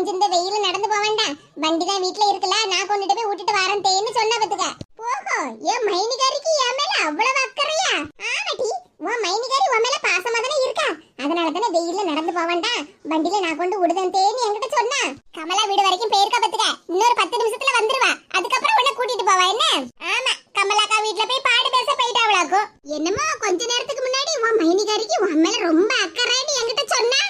கொஞ்சம் வெயில நடந்து போக வேண்டாம். வண்டி தான் வீட்ல இருக்குல்ல நான் கொண்டுட்டு போய் விட்டுட்டு வரேன் தேன்னு சொன்ன பத்துக்க. போகோ என் மைனிகாரிக்கு என் மேல அவ்வளவு அக்கறையா? ஆமாட்டி உன் மைனிகாரி உன் மேல பாசமா தானே இருக்கா? அதனால தானே வெயில நடந்து போக வேண்டாம். வண்டியில நான் கொண்டு விடுதேன் தேன்னு என்கிட்ட சொன்னா. கமலா வீடு வரைக்கும் போயிருக்கா பத்துக்க. இன்னொரு பத்து நிமிஷத்துல வந்துருவா. அதுக்கப்புறம் உன்ன கூட்டிட்டு போவா என்ன? ஆமா கமலாக்கா வீட்ல போய் பாடு பேச போயிட்டாவளாக்கும் என்னமோ கொஞ்ச நேரத்துக்கு முன்னாடி உன் மைனிகாரிக்கு உன் மேல ரொம்ப அக்கறைன்னு என்கிட்ட சொன்னா.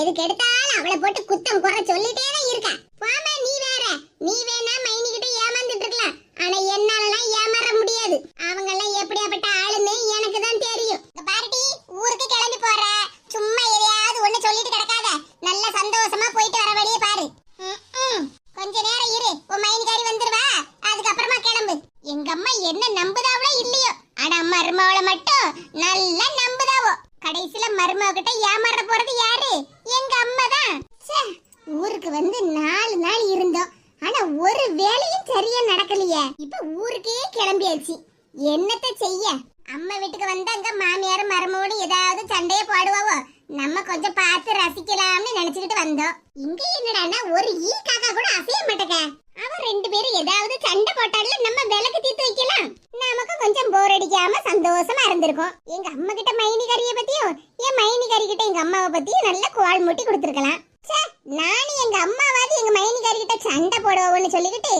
எதுக்கு எடுத்தாலும் அவளை போட்டு குத்தம் குறை சொல்லிட்டே தான் இருக்க. போமா நீ வேற. நீ வேணா மைனி கிட்ட ஏமாந்துட்டு இருக்கலாம். ஆனா என்னாலலாம் ஏமாற முடியாது. அவங்க எல்லாம் எப்படியாப்பட்ட ஆளுன்னு எனக்கு தான் தெரியும். இங்க ஊருக்கு கிளம்பி போற. சும்மா எதையாவது ஒண்ணு சொல்லிட்டு கிடக்காத. நல்ல சந்தோஷமா போயிட்டு வர வழியே பாரு. கொஞ்ச நேரம் இரு. உன் மைனிகாரி வந்துருவா. அதுக்கப்புறமா கிளம்பு. எங்க அம்மா என்ன நம்புதாவளோ இல்லையோ. ஆனா மருமவளை மட்டும் நல்லா நம்புதாவோ. கடைசியில மருமகிட்ட ஏமாற போறது யாரு? எங்க அம்மா தான். ஊருக்கு வந்து நாலு நாள் இருந்தோம். ஆனா ஒரு வேலையும் சரியா நடக்கலையே. இப்ப ஊருக்கே கிளம்பியாச்சு. என்னத்த செய்ய? அம்மா வீட்டுக்கு வந்து அங்க மாமியார் மருமோடு ஏதாவது சண்டைய போடுவாவோ? நம்ம கொஞ்சம் பார்த்து ரசிக்கலாம்னு நினைச்சுக்கிட்டு வந்தோம். இங்க என்னடானா ஒரு ஈ காக்கா கூட அசைய மாட்டேங்க ரெண்டு பேரும் ஏதாவது சண்டை போட்டாலும் நம்ம விளக்கு தீர்த்து வைக்கலாம். நமக்கு கொஞ்சம் போர் அடிக்காம சந்தோஷமா இருந்திருக்கும். எங்க அம்மா கிட்ட மைனி கறிய பத்தியும் என் மைனி கறி கிட்ட எங்க அம்மாவை பத்தியும் நல்ல குவால் மூட்டி கொடுத்துருக்கலாம். நானும் எங்க அம்மாவாவது எங்க மைனி கறி கிட்ட சண்டை போடுவோம்னு சொல்லிக்கிட்டு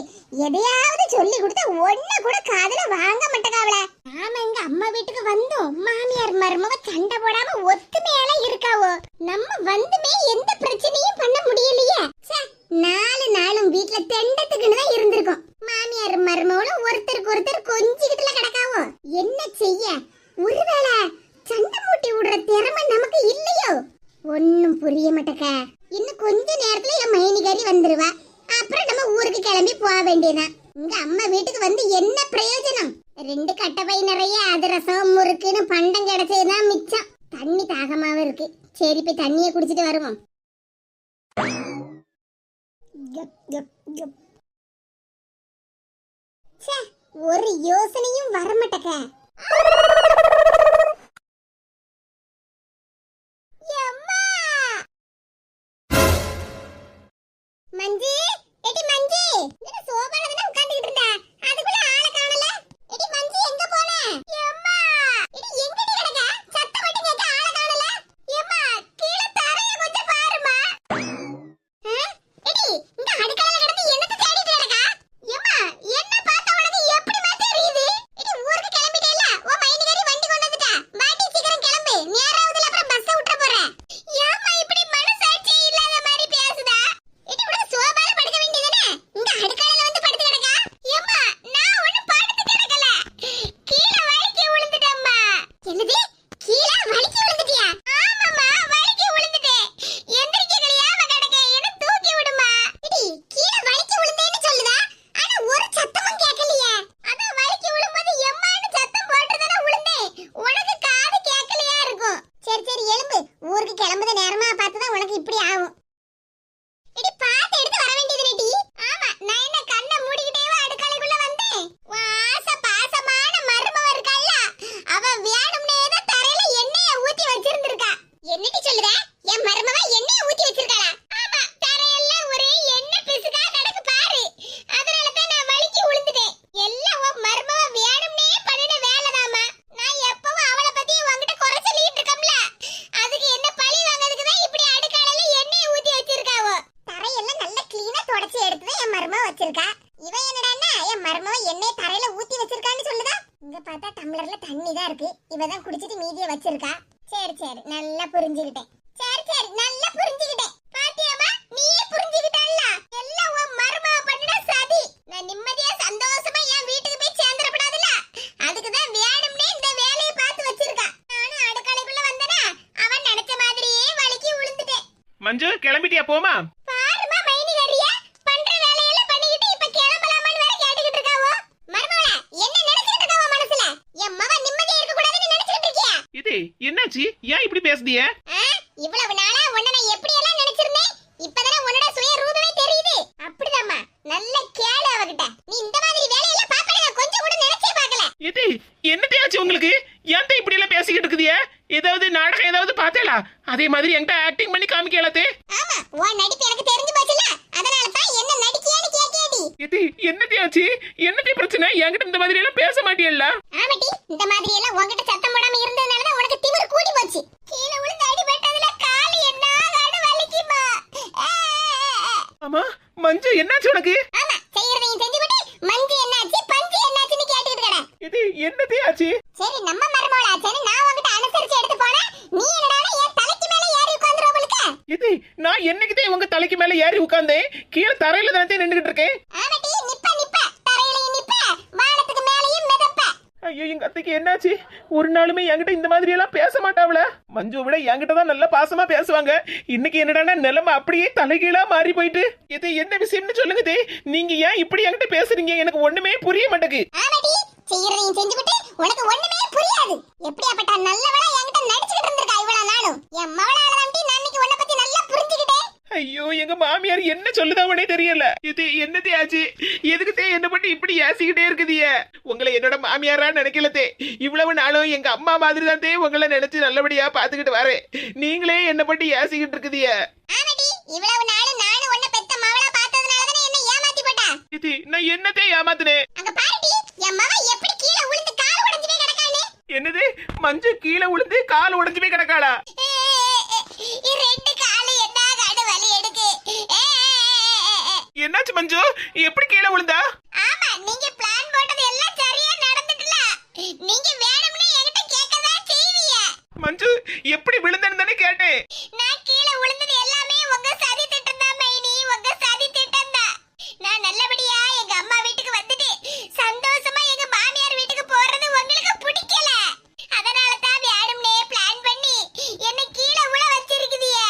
எதையாவது சொல்லி கொடுத்தா ஒண்ணு கூட காதுல வாங்க மாட்டேக்காவல நாம எங்க அம்மா வீட்டுக்கு வந்தோம். மாமியார் மருமக சண்டை போடாம ஒத்துமையால இருக்காவோ? நம்ம வந்துமே எந்த பிரச்சனையும் பண்ண முடியலையே ச்சே, நாலு நாளும் வீட்ல தெண்டத்துக்குன்னு தான் இருந்திருக்கோம் மாமியார் மருமகளும் ஒருத்தருக்கு ஒருத்தர் கொஞ்சிக்கிட்டுல கிடக்காவோ என்ன செய்ய ஒருவேளை சண்டை மூட்டி விடுற திறமை நமக்கு இல்லையோ ஒன்னும் புரிய மாட்டேக்க இன்னும் கொஞ்ச நேரத்துல என் மைனிகாரி வந்துருவா அப்புறம் நம்ம ஊருக்கு கிளம்பி போக வேண்டியதான் இங்க அம்மா வீட்டுக்கு வந்து என்ன பிரயோஜனம் ரெண்டு கட்டப்பை நிறைய அதிரசம் முறுக்குன்னு பண்டம் கிடைச்சதுதான் மிச்சம் தண்ணி தாகமாவும் இருக்கு சரி போய் தண்ணியை குடிச்சிட்டு வருவோம். ச்சே, ஒரு யோசனையும் வரமாட்டக்க. இருக்கா இவன் என்னடான்னா என் மர்மம் என்னை தரையில ஊத்தி வச்சிருக்கான்னு சொல்லுதா? இங்க பார்த்தா டம்ளர்ல தண்ணி தான் இருக்கு. இவ தான் குடிச்சிட்டு மீதிய வச்சிருக்கா. சரி சரி நல்லா புரிஞ்சுக்கிட்டேன். சரி சரி நல்லா புரிஞ்சுக்கிட்டேன். பாத்தியாமா நீயே புரிஞ்சுக்கிட்டல்ல? எல்லாம் உன் மருமவ பண்ணிட சதி. நான் நிம்மதியா சந்தோஷமா என் வீட்டுக்கு போய் சேர்ந்துடப்படாதுல அதுக்கு தான் வேணும்னே இந்த வேலையை பார்த்து வச்சிருக்கா. நானும் அடுக்கலைக்குள்ள வந்தனா அவன் நினைச்ச மாதிரியே வழுக்கி விழுந்துட்டேன் மஞ்சு கிளம்பிட்டியா? போமா பேசுதிய? இவ்வளவு நாளா உன்னை நான் எப்படி எல்லாம் நினைச்சிருந்தேன்? இப்பதானே உன்னோட சுய ரூபமே தெரியுது. அப்படிதாம்மா. நல்ல கேளு அவகிட்ட. நீ இந்த மாதிரி வேலையெல்லாம் பாக்கல கொஞ்சம் கூட நினைச்சே பார்க்கல. இது என்னத்தையாச்சு உங்களுக்கு? ஏன் இப்படி எல்லாம் பேசிக்கிட்டு இருக்குதிய? ஏதாவது நாடகம் ஏதாவது பார்த்தேளா? அதே மாதிரி என்கிட்ட ஆக்டிங் பண்ணி காமிக்கலாத்தே. ஆமா உன் நடிப்பு எனக்கு தெரிஞ்சு போச்சுல அதனால தான் என்ன நடிக்கியான்னு கேக்கேடி இது என்னத்தையாச்சு? என்னத்தை பிரச்சனை? என்கிட்ட இந்த மாதிரி எல்லாம் பேச மாட்டியல்ல ஆமாட்டி இந்த மாதிரி எல்லாம் உன்கிட்ட சத்தம் போடாம இருந்ததுனால தான் உனக்கு திமிரு கூடி போச்சு கீழே விழுந்து அடிபட்டதுல கால் என்ன காடு வலிக்குமா ஆ, ஆ, ஆ. ஆமா மஞ்சு என்னாச்சு உனக்கு? ஆமா செய்யறதையும் செஞ்சுவிட்டு மஞ்சு என்னாச்சு பஞ்சு என்னாச்சுன்னு கேட்டுக்கிட்டு கடை இது என்னத்தையாச்சு சரி நம்ம மருமகளாச்சேன்னு நான் உன்கிட்ட அனுசரிச்சு எடுத்து போனா நீ என்னடானா என் தலைக்கு மேல ஏறி இது நான் என்னைக்குதே உங்க தலைக்கு மேல ஏறி உட்கார்ந்தேன் கீழே தரையில தான் நின்றுகிட்டு இருக்கேன்? ஆமாட்டி ஐயோ எங்க அத்தைக்கு என்னாச்சு? ஒரு நாளுமே என்கிட்ட இந்த மாதிரி எல்லாம் பேச மாட்டாவல மஞ்சு விட என்கிட்ட தான் நல்ல பாசமா பேசுவாங்க. இன்னைக்கு என்னடான்னா நிலைமை அப்படியே தலைகீழா மாறி போயிட்டு. இது என்ன விஷயம்னு சொல்லுங்க தே. நீங்க ஏன் இப்படி என்கிட்ட பேசுறீங்க? எனக்கு ஒண்ணுமே புரிய மாட்டேங்குது. செய்யறதையும் செஞ்சுவிட்டு உனக்கு ஒண்ணுமே புரியாது. எப்படியாப்பட்ட நல்லவளா என்கிட்ட நடிச்சுக்கிட்டு இருந்திருக்கா இவ்வளவு நாளும்? என் மவளால தான் நான் இன்னைக்கு உன்னை பத்தி நல்லா புரிஞ்சுக்கிட்டேன் ஐயோ எங்க மாமியார் என்ன சொல்லுதாவனே தெரியல. இது என்னதே ஆச்சு? எதுக்கு தே என்ன பண்ணி இப்படி ஏசிக்கிட்டே இருக்குதிய? உங்களை என்னோட மாமியாரா நினைக்கல தே இவ்வளவு நாளும் எங்க அம்மா மாதிரி தான் தே உங்களை நினைச்சு நல்லபடியா பாத்துக்கிட்டு வரேன் நீங்களே என்ன பண்ணி ஏசிக்கிட்டு இருக்குதிய. இவ்வளவு நாள் நானும் உன்னை பெத்த மவளா பார்த்ததுனால தானே என்ன ஏமாத்தி போட்டா. இது நான் என்னத்தே ஏமாத்துனேன் அங்க பாருடி என் மவ எப்படி கீழே விழுந்து கால் உடைஞ்சு போய் கிடக்கான்னு என்னது? மஞ்சு கீழே விழுந்து கால் உடைஞ்சு போய் கிடக்காளா ரெண்டு காலு என்ன காடு வலி எடுக்கு என்னாச்சு மஞ்சு? எப்படி கீழே விழுந்தா? ஆமா நீங்க பிளான் போட்டது எல்லாம் சரியா நடந்துட்டுல. நீங்க வேணும்னே என்கிட்ட கேட்கதான் செய்வீங்க. மஞ்சு எப்படி விழுந்தேன்னு தானே கேட்டேன். நான் கீழே விழுந்தது எல்லாமே உங்க சதி திட்டம் தான் மைனி உங்க சதி திட்டம் தான் நான் நல்லபடியா எங்க அம்மா வீட்டுக்கு வந்துட்டு சந்தோஷமா எங்க மாமியார் வீட்டுக்கு போறது உங்களுக்கு பிடிக்கல அதனால தான் வேணும்னே பிளான் பண்ணி என்ன கீழே விழ வச்சிருக்குதியே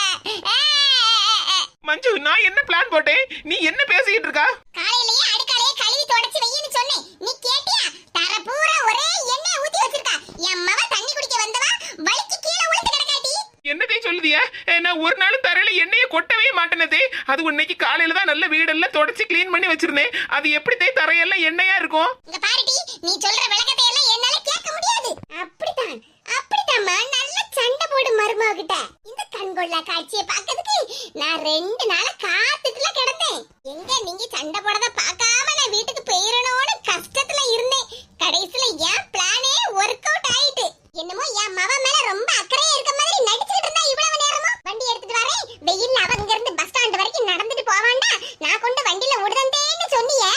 மஞ்சு நான் என்ன பிளான் போட்டேன்? நீ என்ன பேசிக்கிட்டு இருக்கா? காலையிலேயே அடுக்காலையே கழுவி தொடச்சு வையின்னு சொன்னேன். நீ கேட்டியா? தர பூரா ஒரே எண்ணெய் ஊத்தி வச்சிருக்கா. என் மவ தண்ணி குடிக்க வந்தவா? வலிக்கு கீழே விழுந்து கிடக்காட்டி. என்னதே சொல்லுதியா? நான் ஒரு நாள் தரையில எண்ணெயை கொட்டவே மாட்டேனதே. அது இன்னைக்கு காலையில தான் நல்ல வீடெல்லாம் தொடச்சி க்ளீன் பண்ணி வச்சிருந்தேன். அது எப்படிதே தரையெல்லாம் எண்ணெயா இருக்கும்? இங்க பாருடி நீ சொல்ற விளக்கத்தை எல்லாம் என்னால கேட்க முடியாது. அப்படித்தான் அப்படித்தாம்மா. நல்ல சண்டை போடு மருமக கிட்ட இந்த கண்கொள்ளா காட்சியை பார்க்கிறதுக்கு நான் ரெண்டு நாளா காத்துட்டுல கிடந்தேன். எங்க நீங்க சண்டை போடத பார்க்காம நான் வீட்டுக்கு போயிடணும்னு கஷ்டத்துல இருந்தேன். கடைசியில என் பிளானே ஒர்க் அவுட் ஆயிட்டு. என்னமோ என் மவ மேல ரொம்ப அக்கறையா இருக்க மாதிரி நடிச்சுட்டு இருந்தா இவ்வளவு நேரமா? வண்டி எடுத்துட்டு வரேன். வெயில்ல அவ இங்க இருந்து பஸ் ஸ்டாண்ட் வரைக்கும் நடந்துட்டு போவாண்டா? நான் கொண்டு வண்டியில விடுதந்தேன்னு சொன்னியே.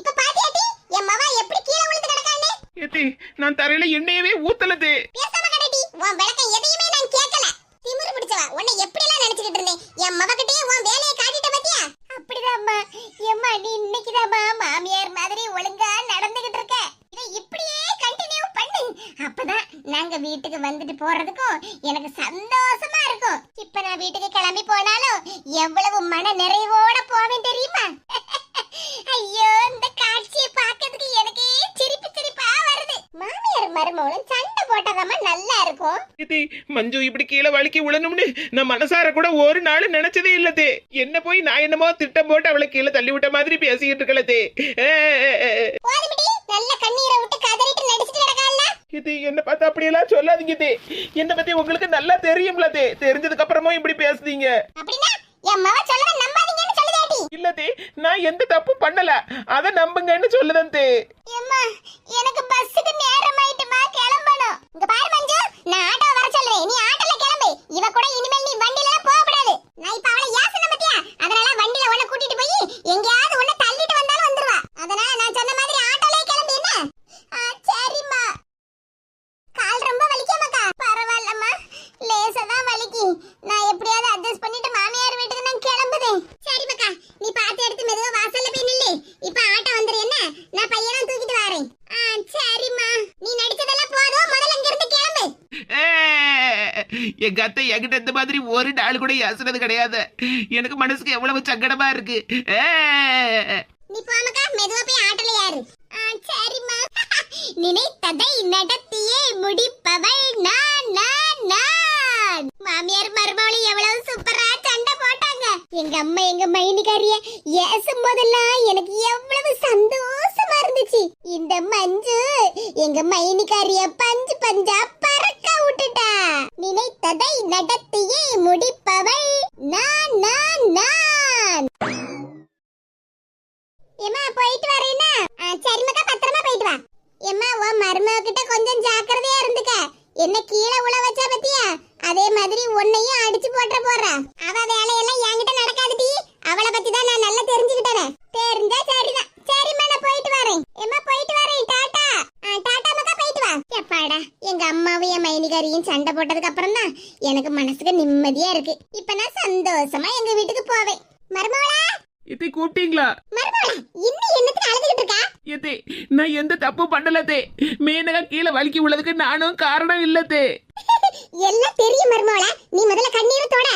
இப்ப பாத்தியாட்டி என் மவ எப்படி கீழே விழுந்து கிடக்கான்னு? ஏத்தி நான் தரையில எண்ணெயவே ஊத்தலதே பேசாம கடடி. உன் விளக்கம் எதையுமே நான் கேட்கல. திமிரு பிடிச்சவ. உன்னை எப்படி நினைச்சிட்டு இருந்தேன். என் மவகிட்டயே உன் வேலையை காட்டிட்ட பத்தியா? அப்படிதாம்மா. எம்மா நீ இன்னைக்குதாம்மா மாமியார் மாதிரி ஒழுங்கா நடந்துகிட்டு இருக்க. இதை இப்படியே கண்டினியூ பண்ணு. அப்பதான் நாங்க வீட்டுக்கு வந்துட்டு போறதுக்கும் எனக்கு சந்தோஷமா இருக்கும். இப்ப நான் வீட்டுக்கு கிளம்பி போனாலும் எவ்வளவு மன நிறைவு போவேன் தெரியுமா ஐயோ இந்த காட்சியை பார்க்கிறதுக்கு எனக்கே சிரிப்பு சிரிப்பா வருது மாமியார் மருமகளும் சண்டை போட்டாதாம்மா நல்லா இருக்கும் ஏத்தி மஞ்சு இப்படி கீழே வலிக்கி விழணும்னு நான் மனசார கூட ஒரு நாள் நினைச்சதே இல்லதே என்ன போய் நான் என்னமோ திட்டம் போட்டு அவளை கீழே தள்ளி விட்ட மாதிரி பேசிக்கிட்டு இருக்கலதே போதுமிடி நல்ல கண்ணீரை விட்டு கதறிட்டு நடிச்சிட்டு கிடக்கால இது என்ன பார்த்து அப்படியெல்லாம் சொல்லாதீங்க தே. என்ன பத்தி உங்களுக்கு நல்லா தெரியும்ல தே. தெரிஞ்சதுக்கு அப்புறமும் இப்படி பேசுதீங்க. அப்படின்னா என் மவ சொல்றத நம்பாதீங்கன்னு இல்லதி நான் எந்த தப்பு பண்ணல. அத நம்புங்கன்னு சொல்லுதன் தே. அம்மா எனக்கு பஸ்ஸுக்கு நேரம் ஆயிட்டுமா கிளம்பணும். இங்க பாரு மஞ்சு நான் ஆட்டோ வர சொல்றேன். நீ ஆட்டோல கிளம்பு. இவ கூட இனிமேல் நீ வண்டில போக கூடாது நான் இப்ப அவளை யாசன பத்தியா அதனால வண்டில உன்னை கூட்டிட்டு போய் எங்கயாவது உன்னை தள்ளிட்டு வந்தாலும் வந்துருவா அதனால நான் சொன்ன மாதிரி ஆட்டோலயே கிளம்பு என்ன ஆ, சரிம்மா கால் ரொம்ப வலிக்காமக்கா பரவாயில்லம்மா லேசா தான் வலிக்கு நான் எப்படியாவது அட்ஜஸ்ட் பண்ணிட்டு மாமியார் வீட்டுக்கு நான் கிளம்புதேன் சரி மக்கா நீ பார்த்து எடுத்து மெதுவா வாசல்ல போய் நில்லு இப்ப ஆட்டோ வந்துரு என்ன நான் பையனும் தூக்கிட்டு வரேன் ஆ சரிம்மா நீ நடிச்சதெல்லாம் போதும் முதல்ல இங்க இருந்து கிளம்பு ஏ, எங்க அத்தை என்கிட்ட இந்த மாதிரி ஒரு நாள் கூட ஏசுனது கிடையாது. எனக்கு மனசுக்கு எவ்வளவு சங்கடமா இருக்கு ஏ. நீ போமக்கா மெதுவா போய் ஆட்டல யாரு சரிம்மா நினைத்ததை நடத்தியே முடிப்பவள் நான் நான் நான் மாமியார் மருமவளி எவ்வளவு சூப்பரா சண்டை போட்டாங்க எங்க அம்மா எங்க மைனிகாரிய ஏசும் போதெல்லாம் எனக்கு எவ்வளவு சந்தோஷமா இருந்துச்சு இந்த மஞ்சு எங்க மைனிகாரிய பஞ்சு பஞ்சா பறக்க விட்டுட்டா நினைத்ததை நடத்தியே முடிப்பவள் நான் நான் நான் எம்மா போயிட்டு வரேனா சரிமக்கா பத்திரமா போயிட்டு வா எம்மா உன் மருமக கிட்ட கொஞ்சம் ஜாக்கிரதையா இருந்துக்க என்ன கீழே உள்ள வச்சா பத்தியா அதே மாதிரி உன்னையும் அடிச்சு போட்டுற போறா அவ வேலையெல்லாம் என்கிட்ட நடக்காதுடி அவளை பத்தி தான் நான் நல்லா தெரிஞ்சுக்கிட்டேன் தெரிஞ்சா சரிதான் சரிம்மா நான் போயிட்டு வரேன் எம்மா போயிட்டு வரேன் டாடா ஆ, டாடா மக்கா போயிட்டு வா எப்பாடா எங்க அம்மாவும் என் மைனிகாரியும் சண்டை போட்டதுக்கு அப்புறம் தான் எனக்கு மனசுக்கு நிம்மதியா இருக்கு. இப்ப நான் சந்தோஷமா எங்க வீட்டுக்கு போவேன். மருமகளா? இத்தை கூப்பிட்டீங்களா? மருமகளா இன்னும் என்னத்துக்கு அழுதுகிட்டு இருக்கா? எத்தே நான் எந்த தப்பு பண்ணலதே மேனகா கீழே வலிக்கி உள்ளதுக்கு நானும் காரணம் இல்லத்தே எல்லாம் தெரியும் மருமகளா நீ முதல்ல கண்ணீரை தொட.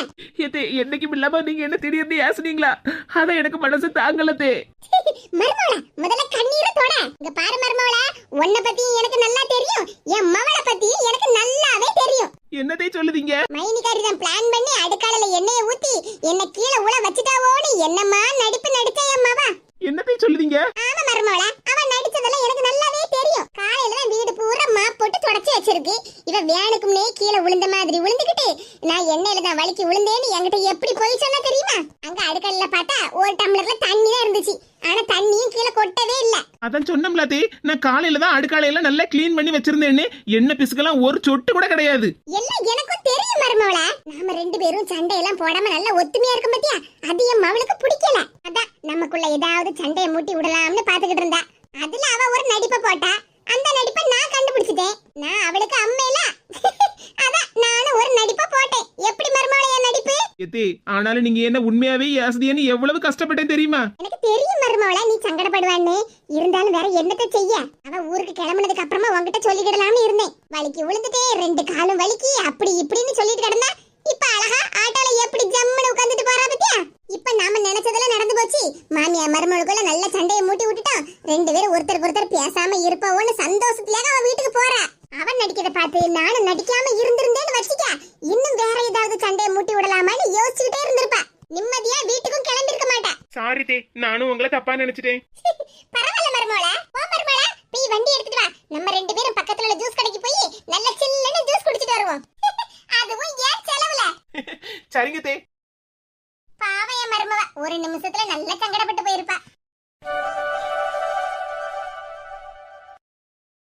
எத்தே என்னைக்கும் இல்லாம நீங்க என்ன திடீர்னு ஏசுனீங்களா அதான் எனக்கு மனசு தாங்கலத்தே மருமகளா முதல்ல கண்ணீரை தொட. இங்க பாரு மருமகளா உன்னை பத்தி எனக்கு நல்லா தெரியும் என் மவளை பத்தி எனக்கு நல்லாவே தெரியும் என்னத்தை சொல்லுதீங்க மைனிகாரி தான் பிளான் பண்ணி அடுக்காலையில எண்ணெயை ஊத்தி என்ன கீழே உள்ள வச்சுட்டாவோன்னு என்னம்மா நடிப்பு நடிச்சா என் மவ என்னத்தை சொல்லுதீங்க ஆமா மருமகளா அவன் நடிச்சதெல்லாம் எனக்கு நல்லாவே தெரியும் காலையில தான் வீடு பூரா மாப் போட்டு தொடச்சி வச்சிருக்கு இவ வேணுக்கும்னே கீழே விழுந்த மாதிரி விழுந்துகிட்டு நான் எண்ணெயில தான் வலிக்கு விழுந்தேன்னு என்கிட்ட எப்படி போய் சொன்னா தெரியுமா அங்க அடுக்கல்ல பார்த்தா ஒரு டம்ளர்ல தண்ணி தான் இருந்துச்சு ஆனா தண்ணியும் கீழே கொட்டவே இல்ல. அதான் சொன்னோம்லாத்தே நான் காலையில தான் அடுக்காலையில நல்லா க்ளீன் பண்ணி வச்சிருந்தேன்னு. என்ன பிசுக்கெல்லாம் ஒரு சொட்டு கூட கிடையாது. எல்லாம் எனக்கும் தெரியும் மருமவளா நாம ரெண்டு பேரும் சண்டையெல்லாம் போடாம நல்லா ஒத்துமையா இருக்கும் பத்தியா? அது என் மவளுக்கு பிடிக்கல. அதான் நமக்குள்ள ஏதாவது சண்டையை மூட்டி விடலாம்னு பாத்துக்கிட்டு இருந்தா. அதுல அவ ஒரு நடிப்பை போட்டா. அந்த நடிப்பை நான் கண்டுபிடிச்சிட்டேன். நான் அவளுக்கு அம்மையில. அதான் நானும் ஒரு நடிப்பை போட்டேன். எப்படி மருமவள என் நடிப்பு? எத்தே ஆனாலும் நீங்க என்ன உண்மையாவே ஏசுதியன்னு எவ்வளவு கஷ்டப்பட்டேன் தெரியுமா? எனக்கு தெரியும் மருமவள நீ சங்கடப்படுவான்னு. இருந்தாலும் வேற என்னத்த செய்ய? அவ ஊருக்கு கிளம்புனதுக்கு அப்புறமா உன்கிட்ட சொல்லிக்கிடலாம்னு இருந்தேன். வலிக்கு விழுந்துட்டே ரெண்டு காலும் வலிக்கு அப்படி இப்படின்னு சொல்லிட்டு கிடந்தா இப்ப அழகா ஆட்டோல எப்படி ஜம்முன்னு உட்காந்துட்டு போறா பத்தியா? இப்ப நாம நினைச்சதெல்லாம் நடந்து போச்சு. மாமியா மருமகளுக்குள்ள நல்ல சண்டையை மூட்டி விட்டுட்டோம். ரெண்டு பேரும் ஒருத்தர் ஒருத்தர் பேசாம இருப்போம்னு சந்தோஷத்துலயாக அவன் வீட்டுக்கு போறா. அவன் நடிக்கிறத பார்த்து நானும் நடிக்காம இருந்திருந்தேன்னு வச்சுக்க இன்னும் வேற ஏதாவது சண்டையை மூட்டி விடலாமான்னு யோசிச்சுக்கிட்டே இருந்திருப்பா. நிம்மதியா வீட்டுக்கும் கிளம்பி இருக்க மாட்டா. சாரி தே நானும் உங்களை தப்பா நினைச்சிட்டேன் பரவாயில்ல மருமோள ஓ மருமோள போய் வண்டி எடுத்துட்டு வா நம்ம ரெண்டு பேரும் பக்கத்துல உள்ள ஜூஸ் கடைக்கு போய் நல்ல சில்லுன்னு ஜூஸ் குடிச்சிட்டு வருவோம் அதுவும் ஏன் செலவுல சரிங்க தே. பாவைய மருமவ. ஒரு நிமிஷத்துல நல்ல சங்கடப்பட்டு